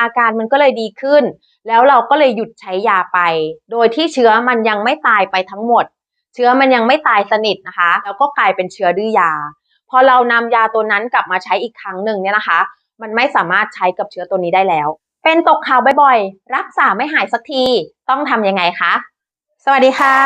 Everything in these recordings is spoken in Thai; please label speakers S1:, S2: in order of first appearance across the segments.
S1: อาการมันก็เลยดีขึ้น แล้วเราก็เลยหยุดใช้ยาไป โดยที่เชื้อมันยังไม่ตายไปทั้งหมด เชื้อมันยังไม่ตายสนิทนะคะ แล้วก็กลายเป็นเชื้อดื้อยา พอเรานำยาตัวนั้นกลับมาใช้อีกครั้งหนึ่งเนี่ยนะคะ มันไม่สามารถใช้กับเชื้อตัวนี้ได้แล้ว เป็นตกข่าวบ่อยๆ รักษาไม่หายสักทีต้องทำยังไงคะสวัสดีค่ะ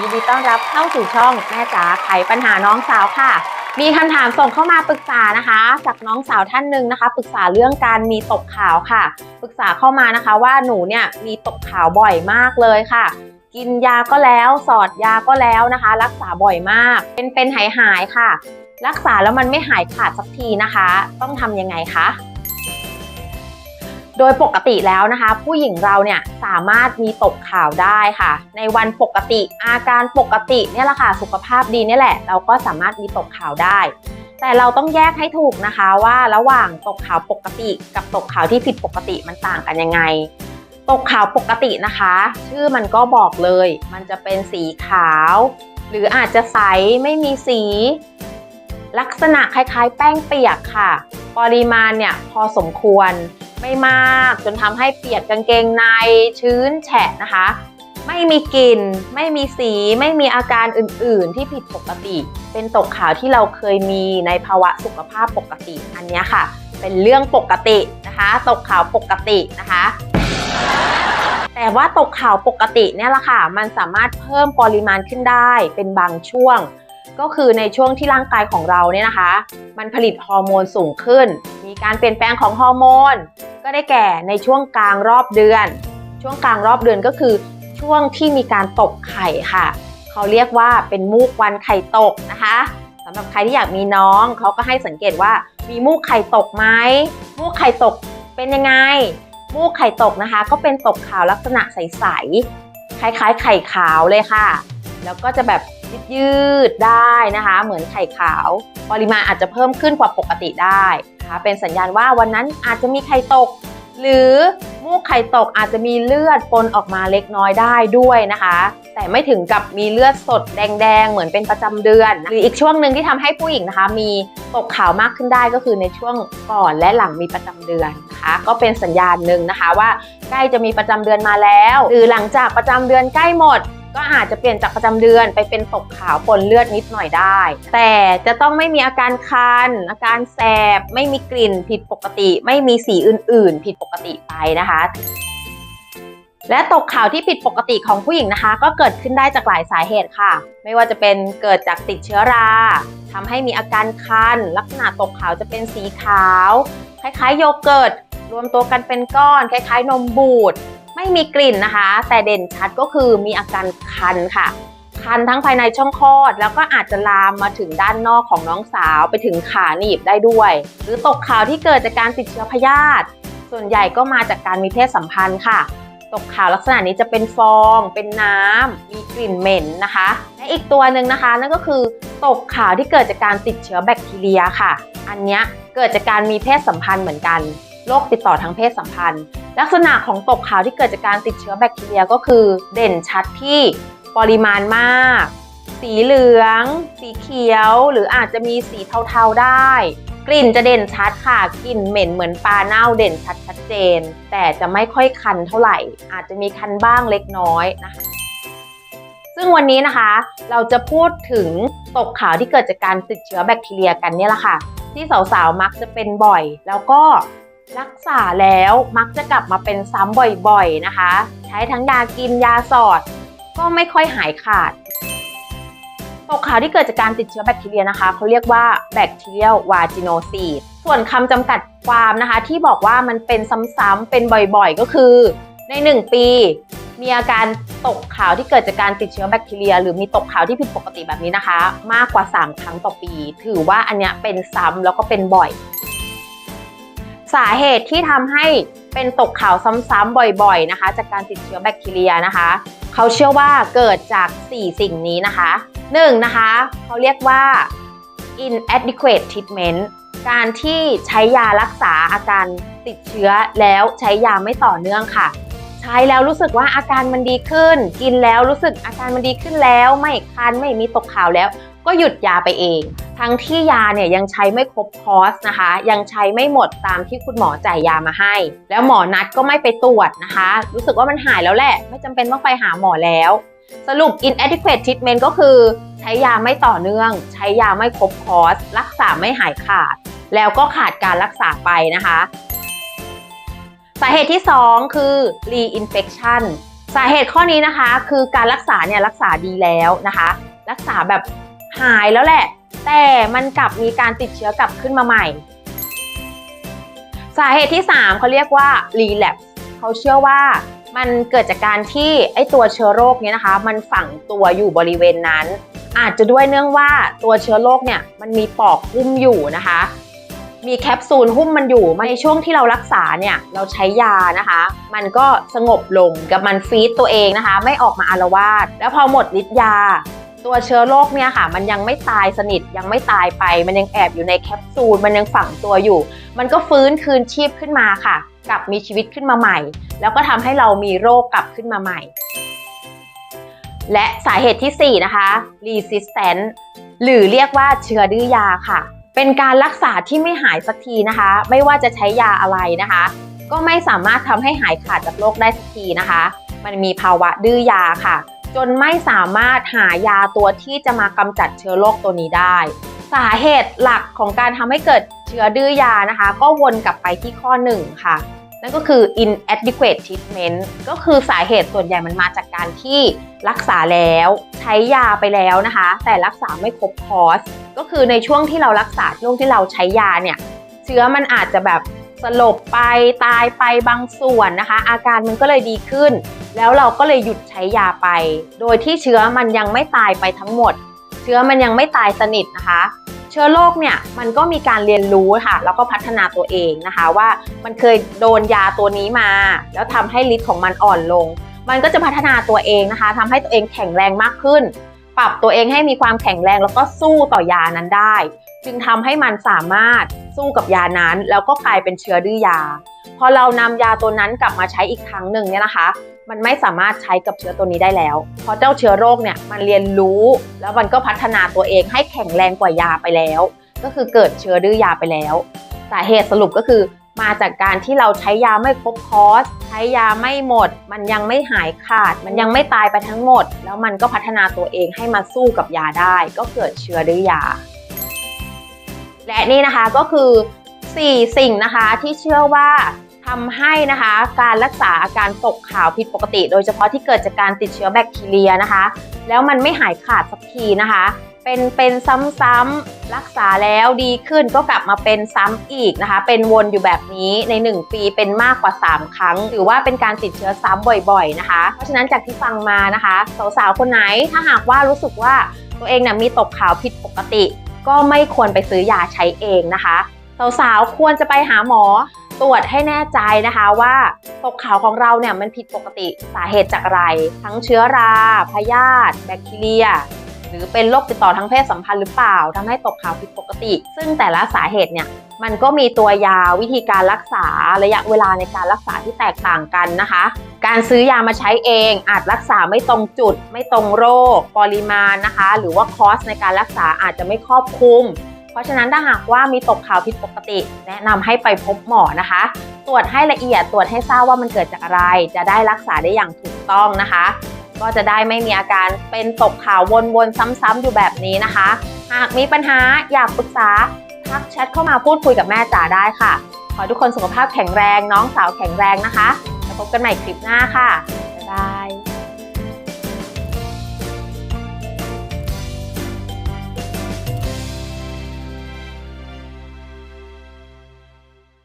S1: ยินดีต้อนรับเข้าสู่ช่องแม่จ๋าไขปัญหาน้องสาวค่ะ มีคำถามส่งเข้ามาปรึกษานะคะ จากน้องสาวท่านหนึ่งนะคะ ปรึกษาเรื่องการมีตกขาวค่ะ ปรึกษาเข้ามานะคะว่าหนูเนี่ยมีตกขาวบ่อยมากเลยค่ะ กินยาก็แล้วสอดยาก็แล้วนะคะ รักษาบ่อยมาก เป็นเป็นหายหายค่ะ รักษาแล้วมันไม่หายขาดสักทีนะคะ ต้องทำยังไงคะ โดยปกติแล้วนะคะ ผู้หญิงเราเนี่ยสามารถมีตกข่าวได้ค่ะ ในวันปกติอาการปกติเนี่ยแหละค่ะสุขภาพดีเนี่ยแหละ เราก็สามารถมีตกข่าวได้ แต่เราต้องแยกให้ถูกนะคะว่าระหว่างตกข่าวปกติกับตกข่าวที่ผิดปกติมันต่างกันยังไง ตกข่าวปกตินะคะ ชื่อมันก็บอกเลย มันจะเป็นสีขาว หรืออาจจะใสไม่มีสี ลักษณะคล้ายๆ แป้งเปียกค่ะ ปริมาณเนี่ยพอสมควร ไม่มากจนทำให้เปียกกางเกงในชื้นแฉะนะคะ ไม่มีกลิ่น ไม่มีสี ไม่มีอาการอื่น ๆ ที่ผิดปกติ เป็นตกขาวที่เราเคยมีในภาวะสุขภาพปกติ อันนี้ค่ะ เป็นเรื่องปกตินะคะ ตกขาวปกตินะคะแต่ว่าตกขาวปกติเนี่ยแหละค่ะ มันสามารถเพิ่มปริมาณขึ้นได้เป็นบางช่วง ก็คือในช่วงที่ร่างกายของเราเนี่ยนะคะ มันผลิตฮอร์โมนสูงขึ้น มีการเปลี่ยนแปลงของฮอร์โมน ก็ได้แก่ในช่วงกลางรอบเดือน ช่วงกลางรอบเดือนก็คือ ช่วงที่มีการตกไข่ค่ะ เขาเรียกว่าเป็นมูกวันไข่ตกนะคะสำหรับใครที่อยากมีน้องเขาก็ให้สังเกตว่ามีมูกไข่ตกไหมมูกไข่ตกเป็นยังไง มูกไข่ตกนะคะ ก็เป็นตกขาวลักษณะใสๆคล้ายๆ ไข่ขาวเลยค่ะ แล้วก็จะแบบ ยืดๆได้นะคะ เหมือนไข่ขาว ปริมาณอาจจะเพิ่มขึ้นกว่าปกติได้นะคะเป็นสัญญาณว่าวันนั้นอาจจะมีไข่ตก หรือมูกไข่ตกอาจจะมีเลือดปนออกมาเล็กน้อยได้ด้วยนะคะ แต่ไม่ถึงกับมีเลือดสดแดงๆ เหมือนเป็นประจำเดือน หรืออีกช่วงหนึ่งที่ทำให้ผู้หญิงนะคะ มีตกขาวมากขึ้นได้ก็คือในช่วงก่อนและหลังมีประจำเดือนนะคะก็เป็นสัญญาณหนึ่งนะคะว่าใกล้จะมีประจำเดือนมาแล้ว หรือหลังจากประจำเดือนใกล้หมด ก็อาจจะเปลี่ยนจากประจำเดือนไปเป็นตกขาวปนเลือดนิดหน่อยได้ แต่จะต้องไม่มีอาการคัน อาการแสบ ไม่มีกลิ่นผิดปกติ ไม่มีสีอื่น ๆ ผิดปกติไปนะคะและตกขาวที่ผิดปกติของผู้หญิงนะคะ ก็เกิดขึ้นได้จากหลายสาเหตุค่ะ ไม่ว่าจะเป็นเกิดจากติดเชื้อราทำให้มีอาการคัน ลักษณะตกขาวจะเป็นสีขาว คล้ายๆโยเกิร์ตรวมตัวกันเป็นก้อน คล้ายๆ นมบูด ไม่มีกลิ่นนะคะ แต่เด่นชัดก็คือมีอาการคันค่ะ คันทั้งภายในช่องคลอด แล้วก็อาจจะลามมาถึงด้านนอกของน้องสาวไปถึงขาหนีบได้ด้วย หรือตกขาวที่เกิดจากการติดเชื้อพยาธิส่วนใหญ่ก็มาจากการมีเพศสัมพันธ์ค่ะ ตกขาวลักษณะนี้จะเป็นฟอง เป็นน้ำมีกลิ่นเหม็นนะคะ และอีกตัวหนึ่งนะคะ นั่นก็คือตกขาวที่เกิดจากการติดเชื้อแบคทีเรียค่ะ อันนี้เกิดจากการมีเพศสัมพันธ์เหมือนกันโรคติดต่อทางเพศสัมพันธ์ ลักษณะของตกขาวที่เกิดจากการติดเชื้อแบคทีเรียก็คือ เด่นชัดที่ปริมาณมาก สีเหลือง สีเขียว หรืออาจจะมีสีเทาๆได้ กลิ่นจะเด่นชัดค่ะ กลิ่นเหม็นเหมือนปลาเน่าเด่นชัดชัดเจน แต่จะไม่ค่อยคันเท่าไหร่ อาจจะมีคันบ้างเล็กน้อยนะคะซึ่งวันนี้นะคะเราจะพูดถึงตกขาวที่เกิดจากการติดเชื้อแบคทีเรียกันเนี่ยแหละค่ะ ที่สาวๆมักจะเป็นบ่อย แล้วก็ รักษาแล้วมักจะกลับมาเป็นซ้ำบ่อยๆนะคะ ใช้ทั้งยากินยาสอด ก็ไม่ค่อยหายขาดตกขาวที่เกิดจากการติดเชื้อแบคทีเรียนะคะเขาเรียกว่าแบคทีเรียวาจิโนซีดส่วนคำจำกัดความนะคะ ที่บอกว่ามันเป็นซ้ำๆเป็นบ่อยๆ ก็คือใน 1 ปี มีอาการตกขาวที่เกิดจากการติดเชื้อแบคทีเรีย หรือมีตกขาวที่ผิดปกติแบบนี้นะคะ มากกว่า 3 ครั้งต่อปี ถือว่าอันเนี้ยเป็นซ้ำแล้วก็เป็นบ่อย สาเหตุที่ทำให้เป็นตกขาวซ้ำๆบ่อยๆนะคะ จากการติดเชื้อแบคทีเรียนะคะ เขาเชื่อว่าเกิดจาก 4 สิ่งนี้นะคะ1นะคะเขาเรียกว่า inadequate treatment การที่ใช้ยารักษาอาการติดเชื้อแล้วใช้ยาไม่ต่อเนื่องค่ะ ใช้แล้วรู้สึกว่าอาการมันดีขึ้น กินแล้วรู้สึกอาการมันดีขึ้นแล้ว ไม่คันไม่มีตกขาวแล้ว ก็หยุดยาไปเอง ทั้งที่ยาเนี่ยยังใช้ไม่ครบคอร์สนะคะ ยังใช้ไม่หมดตามที่คุณหมอจ่ายยามาให้ แล้วหมอนัดก็ไม่ไปตรวจนะคะ รู้สึกว่ามันหายแล้วแหละ ไม่จำเป็นต้องไปหาหมอแล้ว สรุป inadequate treatment ก็คือ ใช้ยาไม่ต่อเนื่อง ใช้ยาไม่ครบคอร์สรักษาไม่หายขาด แล้วก็ขาดการรักษาไปนะคะสาเหตุที่ 2 คือ reinfection สาเหตุข้อนี้นะคะ คือการรักษาเนี่ยรักษาดีแล้วนะคะ รักษาแบบหายแล้วแหละ แต่มันกลับมีการติดเชื้อกลับขึ้นมาใหม่ สาเหตุที่ 3เขาเรียกว่า relapse เขาเชื่อว่ามันเกิดจากการที่ไอตัวเชื้อโรคเนี้นะคะ มันฝังตัวอยู่บริเวณนั้น อาจจะด้วยเนื่องว่าตัวเชื้อโรคเนี่ยมันมีปอกหุ้มอยู่นะคะ มีแคปซูลหุ้มมันอยู่ในช่วงที่เรารักษาเนี่ยเราใช้ยานะคะ มันก็สงบลงกับมันฟีดตัวเองนะคะ ไม่ออกมาอารวาสแล้วพอหมดฤทธิ์ยา ตัวเชื้อโรคเนี่ยค่ะ มันยังไม่ตายสนิทยังไม่ตายไป มันยังแอบอยู่ในแคปซูลมันยังฝังตัวอยู่ มันก็ฟื้นคืนชีพขึ้นมาค่ะ กลับมีชีวิตขึ้นมาใหม่ แล้วก็ทำให้เรามีโรคกลับขึ้นมาใหม่ และสาเหตุที่ 4 นะคะ resistant หรือเรียกว่าเชื้อดื้อยาค่ะ เป็นการรักษาที่ไม่หายสักทีนะคะ ไม่ว่าจะใช้ยาอะไรนะคะ ก็ไม่สามารถทำให้หายขาดจากโรคได้สักทีนะคะ มันมีภาวะดื้อยาค่ะ จนไม่สามารถหายาตัวที่จะมากำจัดเชื้อโรคตัวนี้ได้ สาเหตุหลักของการทำให้เกิดเชื้อดื้อยานะคะ ก็วนกลับไปที่ข้อหนึ่งค่ะ นั่นก็คือ inadequate treatment ก็คือสาเหตุส่วนใหญ่มันมาจากการที่รักษาแล้วใช้ยาไปแล้วนะคะ แต่รักษาไม่ครบคอร์สก็คือในช่วงที่เรารักษาช่วงที่เราใช้ยาเนี่ยเชื้อมันอาจจะแบบ สลบไปตายไปบางส่วนนะคะ อาการมันก็เลยดีขึ้น แล้วเราก็เลยหยุดใช้ยาไป โดยที่เชื้อมันยังไม่ตายไปทั้งหมด เชื้อมันยังไม่ตายสนิทนะคะ เชื้อโรคเนี่ยมันก็มีการเรียนรู้ค่ะแล้วก็พัฒนาตัวเองนะคะว่ามันเคยโดนยาตัวนี้มา แล้วทำให้ฤทธิ์ของมันอ่อนลง มันก็จะพัฒนาตัวเองนะคะทำให้ตัวเองแข็งแรงมากขึ้น ปรับตัวเองให้มีความแข็งแรงแล้วก็สู้ต่อยานั้นได้ จึงทำให้มันสามารถ สู้กับยานั้น แล้วก็กลายเป็นเชื้อดื้อยา พอเรานำยาตัวนั้นกลับมาใช้อีกครั้งหนึ่งเนี่ยนะคะ มันไม่สามารถใช้กับเชื้อตัวนี้ได้แล้ว เพราะเจ้าเชื้อโรคเนี่ยมันเรียนรู้ แล้วมันก็พัฒนาตัวเองให้แข็งแรงกว่ายาไปแล้ว ก็คือเกิดเชื้อดื้อยาไปแล้ว สาเหตุสรุปก็คือมาจากการที่เราใช้ยาไม่ครบคอร์สใช้ยาไม่หมด มันยังไม่หายขาด มันยังไม่ตายไปทั้งหมด แล้วมันก็พัฒนาตัวเองให้มาสู้กับยาได้ ก็เกิดเชื้อดื้อยา และนี่นะคะก็คือ 4 สิ่งนะคะที่เชื่อว่าทำให้นะคะการรักษาอาการตกขาวผิดปกติ โดยเฉพาะที่เกิดจากการติดเชื้อแบคทีเรียนะคะ แล้วมันไม่หายขาดสักทีนะคะ เป็นเป็นซ้ำๆรักษาแล้วดีขึ้นก็กลับมาเป็นซ้ำอีกนะคะ เป็นวนอยู่แบบนี้ใน 1 ปีเป็นมากกว่า 3 ครั้งถือว่าเป็นการติดเชื้อซ้ำบ่อยๆนะคะ เพราะฉะนั้นจากที่ฟังมานะคะสาวๆคนไหนถ้าหากว่ารู้สึกว่าตัวเองเนี่ยมีตกขาวผิดปกติ ก็ไม่ควรไปซื้อยาใช้เองนะคะสาวๆควรจะไปหาหมอตรวจให้แน่ใจนะคะว่าตกขาวของเราเนี่ยมันผิดปกติสาเหตุจากอะไร ทั้งเชื้อรา พยาธิแบคทีเรีย หรือเป็นโรคติดต่อทางเพศสัมพันธ์หรือเปล่าทำให้ตกขาวผิดปกติ ซึ่งแต่ละสาเหตุเนี่ยมันก็มีตัวยาวิธีการรักษาระยะเวลาในการรักษาที่แตกต่างกันนะคะ การซื้อยามาใช้เอง อาจรักษาไม่ตรงจุด ไม่ตรงโรค ปริมาณนะคะ หรือว่าคอสในการรักษาอาจจะไม่ครอบคลุม เพราะฉะนั้นถ้าหากว่ามีตกขาวผิดปกติ แนะนำให้ไปพบหมอนะคะ ตรวจให้ละเอียดตรวจให้ทราบว่ามันเกิดจากอะไร จะได้รักษาได้อย่างถูกต้องนะคะ ก็จะได้ไม่มีอาการเป็นตกขาววนๆซ้ำๆอยู่แบบนี้นะคะ หากมีปัญหาอยากปรึกษาทักแชทเข้ามาพูดคุยกับแม่จ๋าได้ค่ะ ขอทุกคนสุขภาพแข็งแรง น้องสาวแข็งแรงนะคะ พบกันใหม่คลิปหน้าค่ะ บ๊ายบาย